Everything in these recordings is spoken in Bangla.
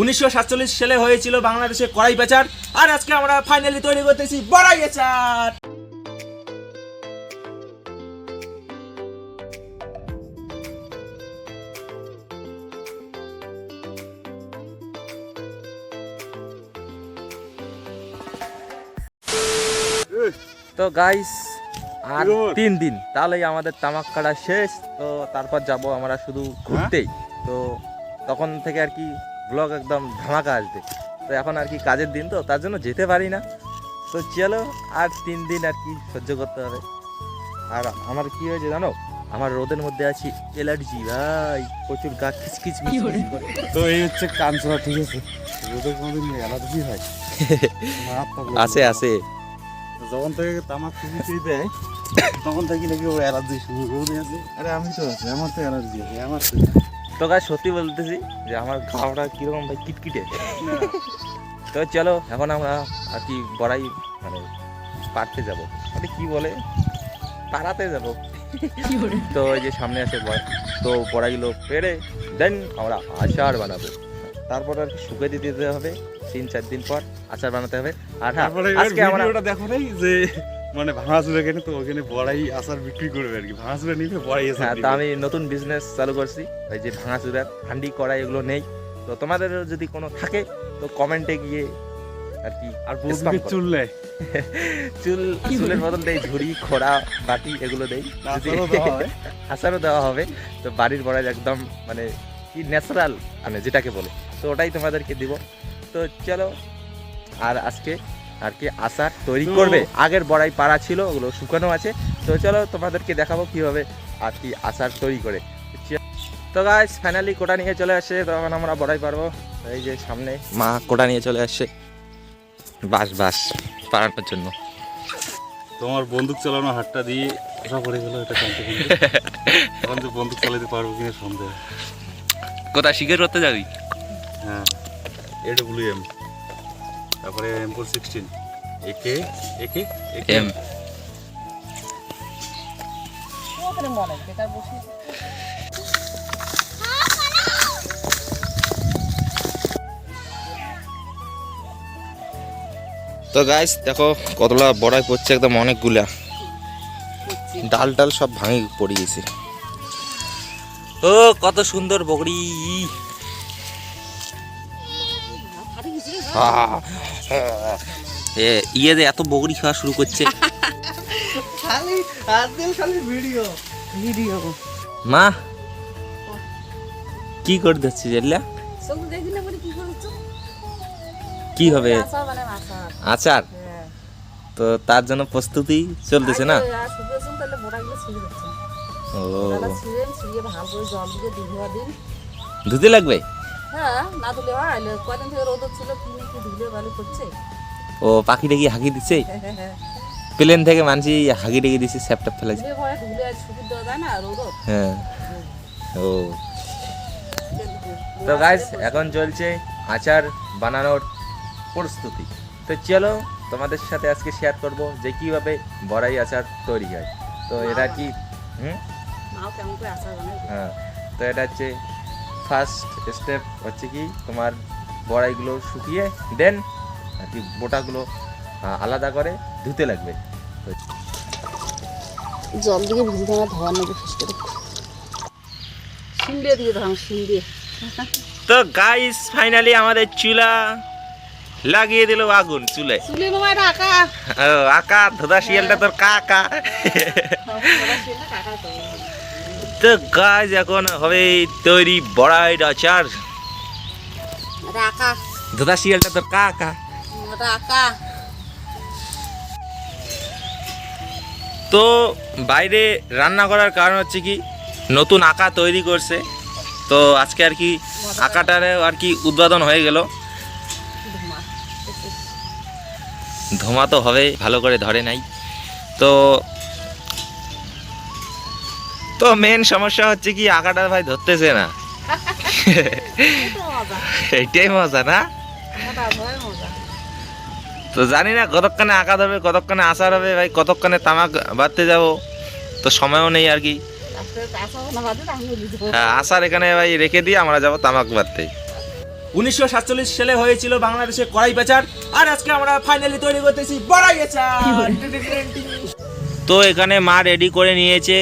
উনিশশো সাতচল্লিশ সালে হয়েছিল বাংলাদেশে কড়াই পেচার আর আজকে আমরা ফাইনালি তৈরি করতেছি বড়াই আচার। তো গাইস আর তিন দিন তাহলেই আমাদের তামাক কাটা শেষ তো তারপর যাব আমরা শুধু ঘুরতেই। তো তখন থেকে আর কি ব্লগ একদম ধামাকা আসবে। তো এখন আর কি কাজের দিন তো তার জন্য যেতে পারি না। তো চলো আর তিন দিন আর কি সহ্য করতে হবে। আর আমার কি হয়েছে জানো? আমার রোদের মধ্যে আছি অ্যালার্জি ভাই। প্রচুর গা খিচখিচ তো এই হচ্ছে কাঞ্চনা ঠিক আছে? রোদের কোনোদিন অ্যালার্জি হয়। আছে আছে। যখন থেকে তামাক চুপিতেই দেয় তখন থেকে নাকি ও অ্যালার্জি শুরু করে দিয়েছে আরে আমি তো আছি আমার তো অ্যালার্জি। আছে আমার তো। তো গাছ সত্যি বলতেছি যে আমার ঘাওটা কীরকম ভাই কিটকিটে তো চলো এখন আমরা আর কি বড়াই মানে পারতে যাব। মানে কি বলে? পাড়াতে যাব। তো এই যে সামনে আছে তো বড়াইগুলো পেরে দেন আমরা আচার বানাবো। তারপর আর কি শুকে দিতে দিতে হবে তিন চার দিন পর আচার বানাতে হবে। আর হ্যাঁ আজকে আমরা দেখো নাই যে মানে ভাঙাচুরা কেন তো ওখানে বড়াই আচার বিক্রি করবে আর কি। ভাঙাচুরা নিবে বড়াই আচার হ্যাঁ তো আমি নতুন বিজনেস চালু করছি। ওই যে ভাঙাচুরার হান্ডি কড়াই এগুলো নেই। তো তোমাদের যদি কোনো থাকে তো কমেন্টে গিয়ে আর কি আর করো। চুল নেয়। চুল চুলের বদল দেই ঝুড়ি খোড়া বাটি এগুলো দেই। আচারও দেওয়া হবে। তো বাড়ির বড়াই একদম মানে কি ন্যাচারাল মানে যেটাকে বলে। তো ওটাই তোমাদেরকে দিব। তো চলো আর আজকে আর কি আচার তৈরি করবে। আগের বড়াই পাড়া ছিল ওগুলো শুকানো আছে। তো চলো তোমাদেরকে দেখাবো কীভাবে আর কি আচার তৈরি করে। তো গাইস ফাইনালি কোটা নিয়ে চলে আসে। তখন আমরা বড়াই পারব। এই যে সামনে মা কোটা নিয়ে চলে আসছে বাস বাস পাড়ানোর জন্য। তোমার বন্দুক চালানো হাতটা দিয়ে আশা করে গেল এটা কানতে এখন যে বন্দুক চালাতে পারব কিনা সন্দেহ। কোথায় শিখে করতে যাবি? হ্যাঁ। এডব্লিউ এম তারপরে M four sixteen AK AK M তো গাইস দেখো কতলা বড়াই পড়ছে একদম অনেকগুলা। ডাল ডাল সব ভাঙে পড়ে গেছে। ও কত সুন্দর বগড়ি ইয়ে যে এত বগড়ি খাওয়া শুরু করছে। খালি আজকাল খালি ভিডিও ভিডিও মা কি করে দিচ্ছি জানলা কি হবে? আচার মানে হ্যাঁ। তো তার জন্য প্রস্তুতি চলতেছে না? ও। ধুতে লাগবে? হ্যাঁ না ধুলে হয় কদিন থেকে রোদ ছিল কি কি ধুলে ভালো করছে ও পাখিটা কি হাগি দিচ্ছে প্লেন থেকে মানছি হাগি ডেকে দিচ্ছে স্যাপটা ফেলেছে হ্যাঁ। ও। তো গাইস এখন চলছে আচার বানানোর প্রস্তুতি। তো চলো তোমাদের সাথে আজকে শেয়ার করব যে কীভাবে বড়াই আচার তৈরি হয়। তো এটা কি? হুম? হ্যাঁ। তো এটা হচ্ছে ফার্স্ট স্টেপ হচ্ছে কি তোমার বড়াইগুলো শুকিয়ে দেন আর কি বোটাগুলো আলাদা করে ধুতে লাগবে। জল দিয়ে ভিজে দেওয়া ধোয়া নেবে শেষ করে। দিয়ে দিয়ে ধরাম দিয়ে। তো গাইস ফাইনালি আমাদের চুলা লাগিয়ে দিল আগুন চুলে। চুলে মামা এটা আঁকা। ও, আকা ধোদা শিয়ালটা তোর কাকা। কাকা তো গাছ এখন হবে তৈরি বড়াই আচার ধোদা শিয়ালটা তোর কাকা। এটা তো বাইরে রান্না করার কারণ হচ্ছে কি নতুন আঁকা তৈরি করছে। তো আজকে আর কি আঁকাটার আর কি উদ্বোধন হয়ে গেল। ধোঁয়া তো হবে ভালো করে ধরে নাই। তো তো মেন সমস্যা হচ্ছে কি আঁকাটা ভাই ধরতেছে না। এইটাই মজা না? তো জানি না কতক্ষণে আঁকা ধরবে কতক্ষণে আচার হবে ভাই কতক্ষণে তামাক বাঁধতে যাব তো সময়ও নেই আর কি। হ্যাঁ আচার এখানে ভাই রেখে দিয়ে আমরা যাব তামাক বাঁধতে উনিশশো সাতচল্লিশ সালে হয়েছিল বাংলাদেশে কড়াই পেঁচার আর আজকে আমরা ফাইনালি তৈরি করতেছি বড়াই তো এখানে মা রেডি করে নিয়েছে।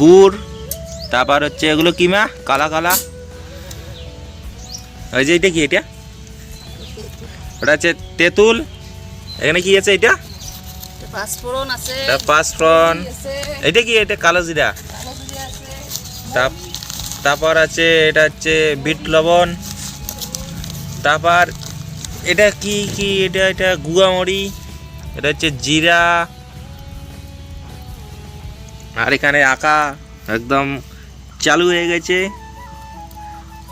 গুড় তারপর হচ্ছে এগুলো কি মা? কালা কালা। ওই যে এটা কি এটা? ওটা হচ্ছে তেঁতুল। এখানে কি আছে এটা? পাঁচফোড়ন আছে। পাঁচফ্রন এটা কি এটা? কালো জিরা। তারপর আছে এটা হচ্ছে বিট লবণ। তারপর এটা কি কি এটা? এটা গুয়া গুয়ামরি। এটা হচ্ছে জিরা। আর এখানে আঁকা একদম চালু হয়ে গেছে।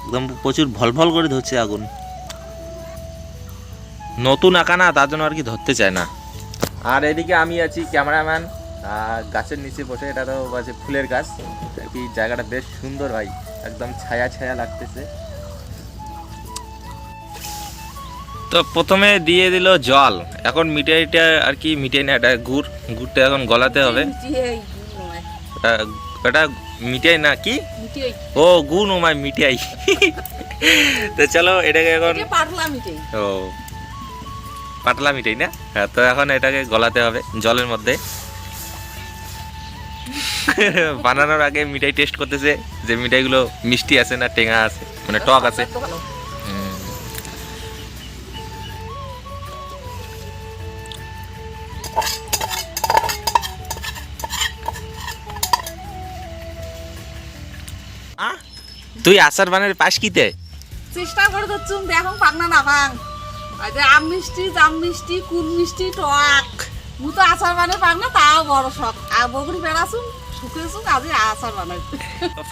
একদম প্রচুর ভলভল করে ধরছে আগুন। নতুন আঁকা না, তার জন্য আর কি ধরতে চায় না। আর এদিকে আমি আছি ক্যামেরাম্যান। গাছের নিচে বসে, এটা তো আছে ফুলের গাছ। আর কি জায়গাটা বেশ সুন্দর ভাই। একদম ছায়া ছায়া লাগতেছে। তো প্রথমে দিয়ে দিল জল। এখন মিঠাইটা আর কি মিঠাই না, এটা গুড়। গুড়টা এখন গলাতে হবে। এটা মিঠাই না কি? ও গুড় নমায় মিঠাই। তো চলো এটাকে এখন এটা পাতলা মিটাই ও পাতলা মিঠাই না? হ্যাঁ তো এখন এটাকে গলাতে হবে জলের মধ্যে। বানানোর আগে মিঠাই টেস্ট করতেছে যে মিঠাইগুলো মিষ্টি আছে না টেঙা আছে মানে টক আছে। তুই আচার বানের পাশ কিতে? চেষ্টা করে তো চুম দেখুন পাক না না পাং আম মিষ্টি জাম মিষ্টি কুল মিষ্টি টক। মু তো আচার বানাই পাক না তাও বড় শখ। আর বগুড়ি বেড়াছুন শুকেছুন আজকে আচার বানাই।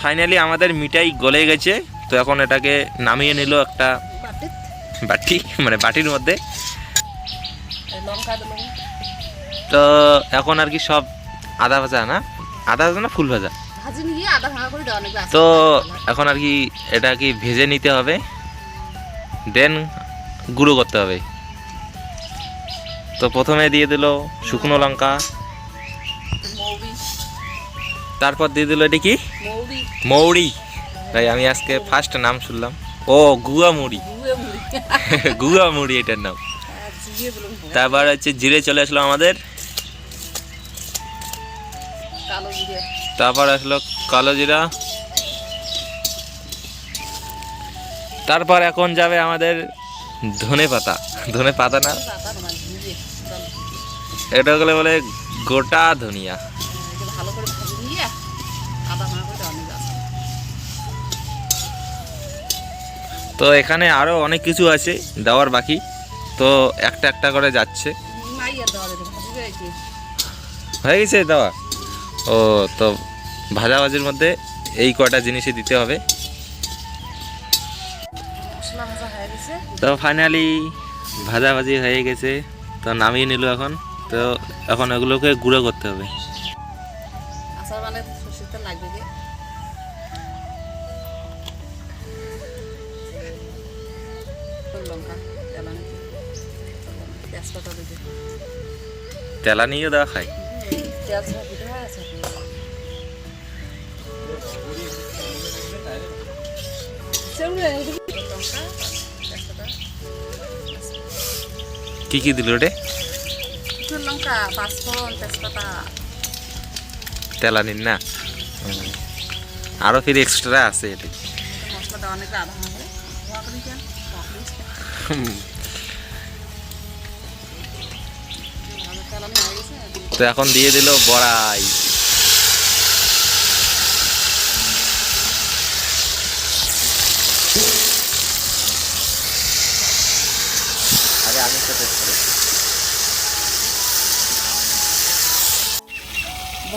ফাইনালি আমাদের মিঠাই গলে গেছে তো এখন এটাকে নামিয়ে নিল একটা বাটি মানে বাটির মধ্যে। তো এখন আর কি সব আদা ভাজা না? আদা ভাজা না ফুল ভাজা? ভাজি নিয়ে আধা ভাঙা করে দেওয়া নাকি তো এখন আর কি এটা কি ভেজে নিতে হবে? দেন গুঁড়ো করতে হবে। তো প্রথমে দিয়ে দিল শুকনো লঙ্কা। তারপর দিয়ে দিল এটা কি? মৌরি। ভাই আমি আজকে ফার্স্ট নাম শুনলাম। ও গুয়া মুড়ি। গুয়া মুড়ি। এটার নাম। দিলাম তারপর হচ্ছে জিরে চলে আসলো আমাদের। কালো জিরে। তারপর আসলো কালো জিরা। তারপর এখন যাবে আমাদের ধনে পাতা। ধনে পাতা না? এটা গেলে বলে গোটা ধনিয়া। তো এখানে আরও অনেক কিছু আছে দেওয়ার বাকি। তো একটা একটা করে যাচ্ছে। হয়ে গেছে দেওয়া? ও তো ভাজাভাজির মধ্যে এই কটা জিনিসই দিতে হবে। মশলা ভাজা হয়ে গেছে। তো ফাইনালি ভাজাভাজি হয়ে গেছে। তো নামিয়ে নিল এখন। তো এখন এগুলোকে গুঁড়ো করতে হবে। তেল নিয়েও দেওয়া খায় কি কি দিল রে? লঙ্কা পাঁচফোড়ন তেজপাতা। তেলা নিন না আরও ফির এক্সট্রা আছে এটা। তো এখন দিয়ে দিল বড়াই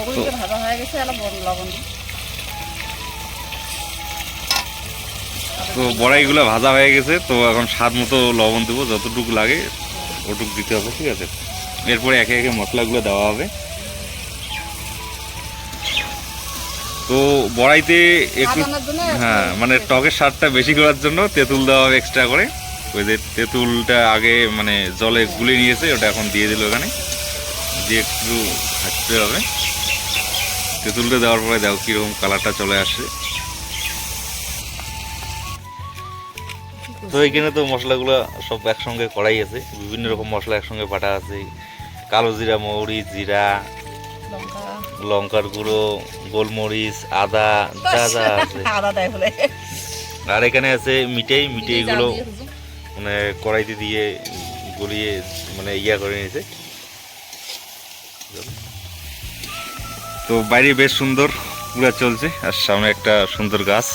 বগুড়িতে ভাজা হয়ে গেছে বড় লবণ তো বড়াইগুলো ভাজা হয়ে গেছে তো এখন স্বাদ মতো লবণ দেবো যতটুকু লাগে ওটুক দিতে হবে ঠিক আছে। এরপরে একে একে মশলাগুলো দেওয়া হবে। তো বড়াইতে একটু হ্যাঁ মানে টকের স্বাদটা বেশি করার জন্য তেঁতুল দেওয়া হবে এক্সট্রা করে। ওই যে তেঁতুলটা আগে মানে জলে গুলে নিয়েছে ওটা এখন দিয়ে দিল ওখানে দিয়ে একটু ভাজতে হবে। তেঁতুলটা দেওয়ার পরে দেখো কীরকম কালারটা চলে আসে। তো এখানে তো মশলাগুলো সব একসঙ্গে করাই আছে বিভিন্ন রকম মশলা একসঙ্গে বাটা আছে। কালো জিরা মৌরি জিরা লঙ্কার গুঁড়ো গোলমরিচ আদা যা যা আছে। আর এখানে আছে মিঠাই মিঠাইগুলো মানে কড়াইতে দিয়ে গলিয়ে মানে ইয়া করে নিয়েছে। তো বাইরে বেশ সুন্দর পুরা চলছে, আর সামনে একটা সুন্দর গাছ।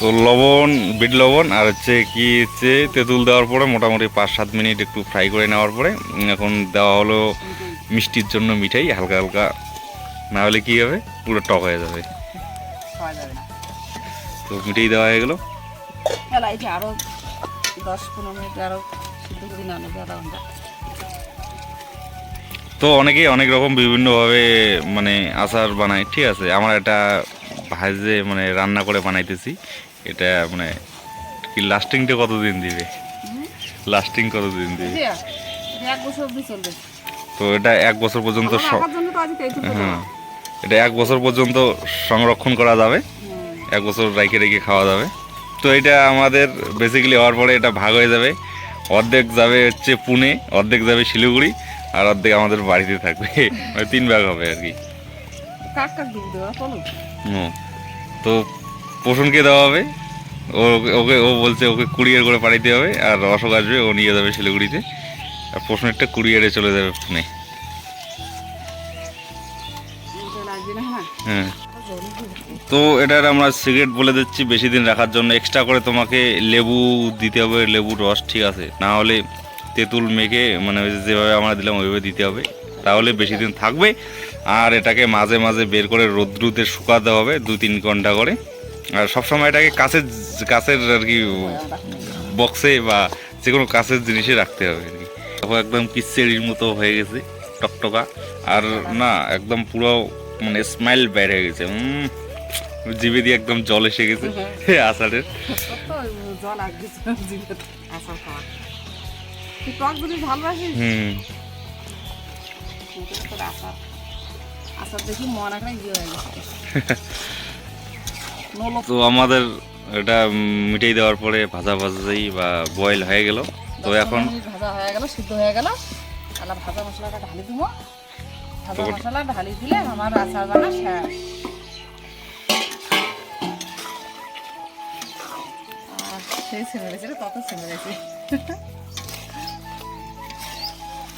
তো লবণ, বিট লবণ, আর হচ্ছে কি হচ্ছে তেঁতুল দেওয়ার পরে মোটামুটি পাঁচ সাত মিনিট একটু ফ্রাই করে নেওয়ার পরে এখন দেওয়া হলো মিষ্টির জন্য মিঠাই হালকা হালকা। না হলে কি হবে? পুরো টক হয়ে যাবে। তো মিঠাই দেওয়া হয়ে গেলো। আরও দশ পনেরো মিনিট তো অনেকেই অনেক রকম বিভিন্নভাবে মানে আচার বানায় ঠিক আছে? আমার এটা ভাজে মানে রান্না করে বানাইতেছি এটা মানে কি লাস্টিংটা কতদিন দিবে? লাস্টিং কতদিন দিবে? এক বছর অবধি চলবে। তো এটা এক বছর পর্যন্ত হ্যাঁ। এটা এক বছর পর্যন্ত সংরক্ষণ করা যাবে। এক বছর রেখে রেখে খাওয়া যাবে। তো এটা আমাদের বেসিক্যালি হওয়ার পরে এটা ভাগ হয়ে যাবে। অর্ধেক যাবে হচ্ছে পুনে অর্ধেক যাবে শিলিগুড়ি আর অর্ধেক আমাদের বাড়িতে থাকবে। মানে তিন ভাগ হবে আর কি। তো পোষণকে দেওয়া হবে। ও ওকে ও বলছে ওকে কুরিয়ার করে পাঠাইতে হবে আর অশোক আসবে ও নিয়ে যাবে শিলিগুড়িতে। আর পোষণেরটা কুরিয়ারে চলে যাবে পুনে এটা লাগবে না হ্যাঁ। তো এটার আমরা সিগারেট বলে দিচ্ছি, বেশি দিন রাখার জন্য। এক্সট্রা করে তোমাকে লেবু দিতে হবে লেবুর রস, ঠিক আছে? না হলে তেঁতুল মেখে মানে যেভাবে আমরা দিলাম, ওইভাবে দিতে হবে। তাহলে বেশি দিন থাকবে। আর এটাকে মাঝে মাঝে বের করে রোদ্রুতে শুকাতে হবে, দু তিন ঘণ্টা করে। আর সবসময় এটাকে কাছের কাছের আর কি বক্সে বা যে কোনো কাছের জিনিসে রাখতে হবে একদম কিচ্ছেরির মতো হয়ে গেছে টকটকা। আর না একদম পুরো মানে স্মাইল বের হয়ে গেছে। জিভে দিয়ে একদম জল এসে গেছে আষাঢ়ের। হুম। ইয়ে তো আমাদের এটা মিটাই দেওয়ার পরে ভাজা ভাজাই বা বয়েল হয়ে গেল। তো এখন ভাজা হয়ে গেল সিদ্ধ হয়ে গেল। তাহলে ভাজা মশলাটা ঢালি দিব। ভাজা মশলা ঢালি দিলে আমার আচার বানা শেষ। আর সেই ছেড়ে গেছে রে, কত ছেড়ে গেছে।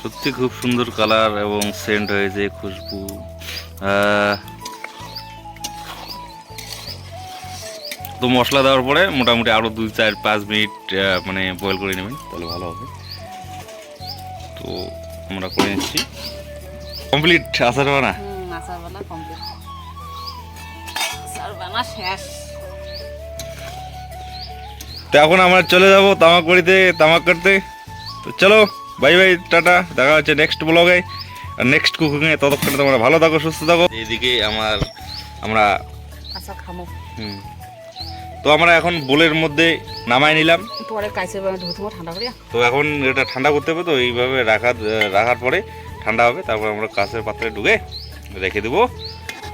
সত্যি খুব সুন্দর কালার এবং সেন্ট হয়েছে খুশবু। তো মশলা দেওয়ার পরে মোটামুটি আরও দুই চার পাঁচ মিনিট মানে বয়েল করে নেবেন তাহলে ভালো হবে। তো আমরা করে নিচ্ছি। কমপ্লিট আচার বানা? হুম আচার বানা কমপ্লিট আচার বানা শেষ। তো এখন আমরা চলে যাব তামাক বাড়িতে তামাক কাটতে। তো চলো বাই বাই টাটা দেখা হচ্ছে নেক্সট ব্লগে আর নেক্সট কুকিংয়ে ততক্ষণে তোমরা ভালো থাকো সুস্থ থাকো। এইদিকে আমার আমরা আচার খামো। হুম। তো আমরা এখন বোলের মধ্যে নামাই নিলাম। পরে কাইসে ঠান্ডা করিয়া তো এখন এটা ঠান্ডা করতে হবে তো এইভাবে রাখা রাখার পরে ঠান্ডা হবে তারপর আমরা কাঁচের পাত্রে ঢুকে রেখে দেবো।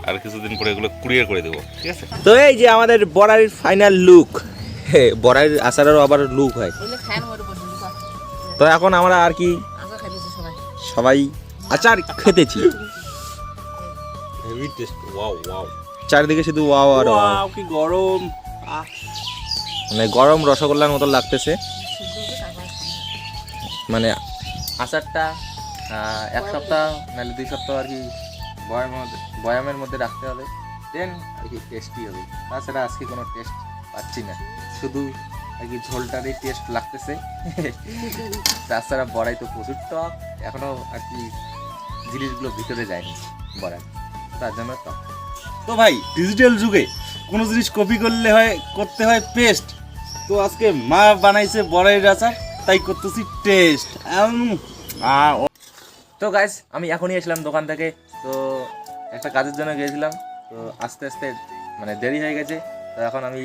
আর কিছুদিন পরে এগুলো কুরিয়ার করে দেবো ঠিক আছে? তো এই যে আমাদের বড়াইয়ের ফাইনাল লুক বড়াইয়ের আচারেরও আবার লুক হয়। তো। এখন আমরা আর কি সবাই। সবাই আচার খেতেছি। চারিদিকে শুধু ওয়াও আর ওয়াও কি গরম। মানে গরম রসগোল্লার মতো লাগতেছে। মানে আচারটা এক সপ্তাহ নাহলে দুই সপ্তাহ আর কি বয়ামের মধ্যে মধ্যে রাখতে হবে। দেন আর কি টেস্টি হবে। তাছাড়া আজকে কোনো টেস্ট পাচ্ছি না। শুধু আর কি ঝোলটারই টেস্ট লাগতেছে। তাছাড়া বড়াই তো প্রচুর টক। এখনও আর কি জিনিসগুলো ভিতরে যায়নি বড়াই তার জন্য টক। তো ভাই ডিজিটাল যুগে কোনো জিনিস কপি করলে হয় করতে হয় পেস্ট তো আজকে মা বানাইছে বড়াইয়ের আচার তাই করতেছি টেস্ট তো গাইস আমি এখনই এসলাম দোকান থেকে। তো একটা কাজের জন্য গিয়েছিলাম। তো আস্তে আস্তে মানে দেরি হয়ে গেছে। তো এখন আমি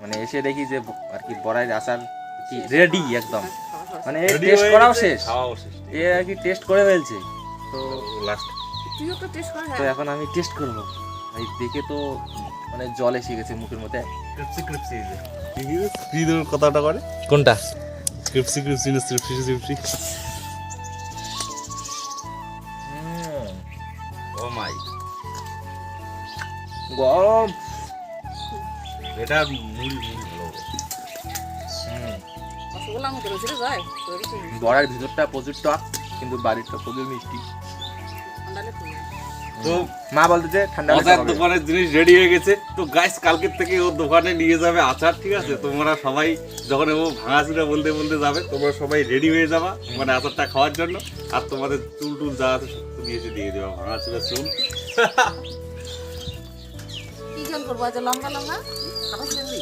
মানে এসে দেখি যে আর কি বড়াইয়ের আচার কি রেডি একদম। মানে টেস্ট হয়ে করাও শেষ। এ আর কি টেস্ট করে ফেলছে। তো লাস্ট তুইও তো টেস্ট করে তো এখন আমি টেস্ট করব। ভাই দেখে তো মানে জল এসে গেছে মুখের মধ্যে। ক্রিপসি ক্রিপসি কি কি কি ধরনের কথাটা করে? কোনটা? ক্রিপসি ক্রিপসি না ক্রিপসি ক্রিপসি। Oh my. গরম। এটা মুড়ি মুড়ি ভালো বড়ার ভিতরটা প্রচুর টক কিন্তু বাড়িরটা প্রচুর মিষ্টি। তো মা বলতেছে ঠান্ডা হলে দোকানের জিনিস রেডি হয়ে গেছে। তো গাইস কালকের থেকে ও দোকানে নিয়ে যাবে আচার ঠিক আছে? তোমরা সবাই যখন ও ভাঙাচুরা বলতে বলতে যাবে তোমরা সবাই রেডি হয়ে যাবা মানে আচারটা খাওয়ার জন্য। আর তোমাদের চুল টুল যা আছে সব নিয়ে এসে দিয়ে দেবা ভাঙাচুরা চুল। কি জল করব? আজ লম্বা লম্বা খাবার চিংড়ি?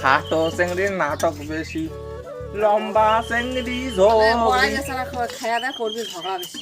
খাটো চিংড়ির নাটক বেশি লম্বা চিংড়ি ঝোল। খাওয়া দাওয়া করবি ঝগড়া বেশি।